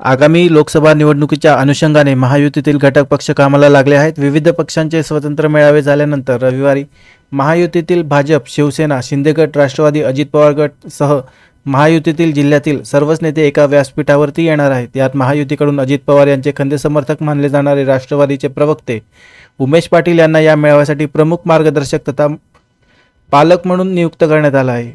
आगामी लोकसभा निवडणुकीच्या अनुषंगाने महायुतीतील घटक पक्ष कामाला लागले आहेत. विविध पक्षांचे स्वतंत्र मेळावे झाल्यानंतर रविवारी महायुतीतील भाजप शिवसेना शिंदेगट राष्ट्रवादी अजित पवार सह महायुतीतील जिल्ह्यातील सर्वच नेते एका व्यासपीठावरती येणार आहेत. यात महायुतीकडून अजित पवार यांचे खंदे समर्थक मानले जाणारे राष्ट्रवादीचे प्रवक्ते उमेश पाटील यांना या मेळाव्यासाठी प्रमुख मार्गदर्शक तथा पालक म्हणून नियुक्त करण्यात आला आहे.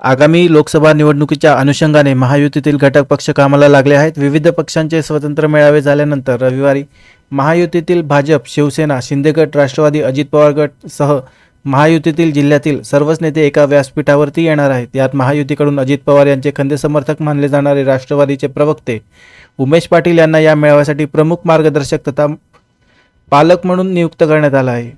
आगामी लोकसभा निवडणुकीच्या अनुषंगाने महायुतीतील घटक पक्ष कामाला लागले आहेत. विविध पक्षांचे स्वतंत्र मेळावे झाल्यानंतर रविवारी महायुतीतील भाजप शिवसेना शिंदेगट राष्ट्रवादी अजित पवार गट सह महायुतीतील जिल्ह्यातील सर्वच नेते एका व्यासपीठावरती येणार आहेत. यात महायुतीकडून अजित पवार यांचे खंदे समर्थक मानले जाणारे राष्ट्रवादीचे प्रवक्ते उमेश पाटील यांना या मेळाव्यासाठी प्रमुख मार्गदर्शक तथा पालक म्हणून नियुक्त करण्यात आला आहे.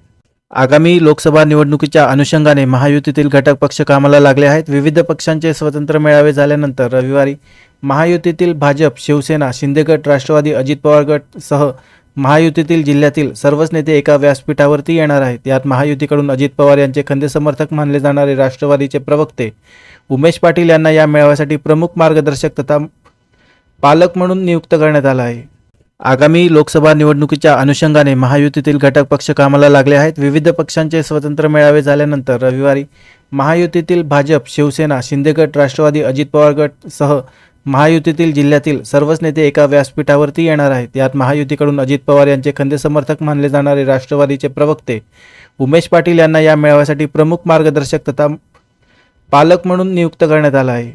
आगामी लोकसभा निवडणुकीच्या अनुषंगाने महायुतीतील घटक पक्ष कामाला लागले आहेत. विविध पक्षांचे स्वतंत्र मेळावे झाल्यानंतर रविवारी महायुतीतील भाजप शिवसेना शिंदेगट राष्ट्रवादी अजित पवार गट सह महायुतीतील जिल्ह्यातील सर्वच नेते एका व्यासपीठावरती येणार आहेत. यात महायुतीकडून अजित पवार यांचे खंदे समर्थक मानले जाणारे राष्ट्रवादीचे प्रवक्ते उमेश पाटील यांना या मेळाव्यासाठी प्रमुख मार्गदर्शक तथा पालक म्हणून नियुक्त करण्यात आला आहे. आगामी लोकसभा निवडणुकीच्या अनुषंगाने महायुतीतील घटक पक्ष कामाला लागले आहेत. विविध पक्षांचे स्वतंत्र मेळावे झाल्यानंतर रविवारी महायुतीतील भाजप शिवसेना शिंदेगट राष्ट्रवादी अजित पवार गट सह महायुतीतील जिल्ह्यातील सर्वच नेते एका व्यासपीठावरती येणार आहेत. यात महायुतीकडून अजित पवार यांचे खंदे समर्थक मानले जाणारे राष्ट्रवादीचे प्रवक्ते उमेश पाटील यांना या मेळाव्यासाठी प्रमुख मार्गदर्शक तथा पालक म्हणून नियुक्त करण्यात आला आहे.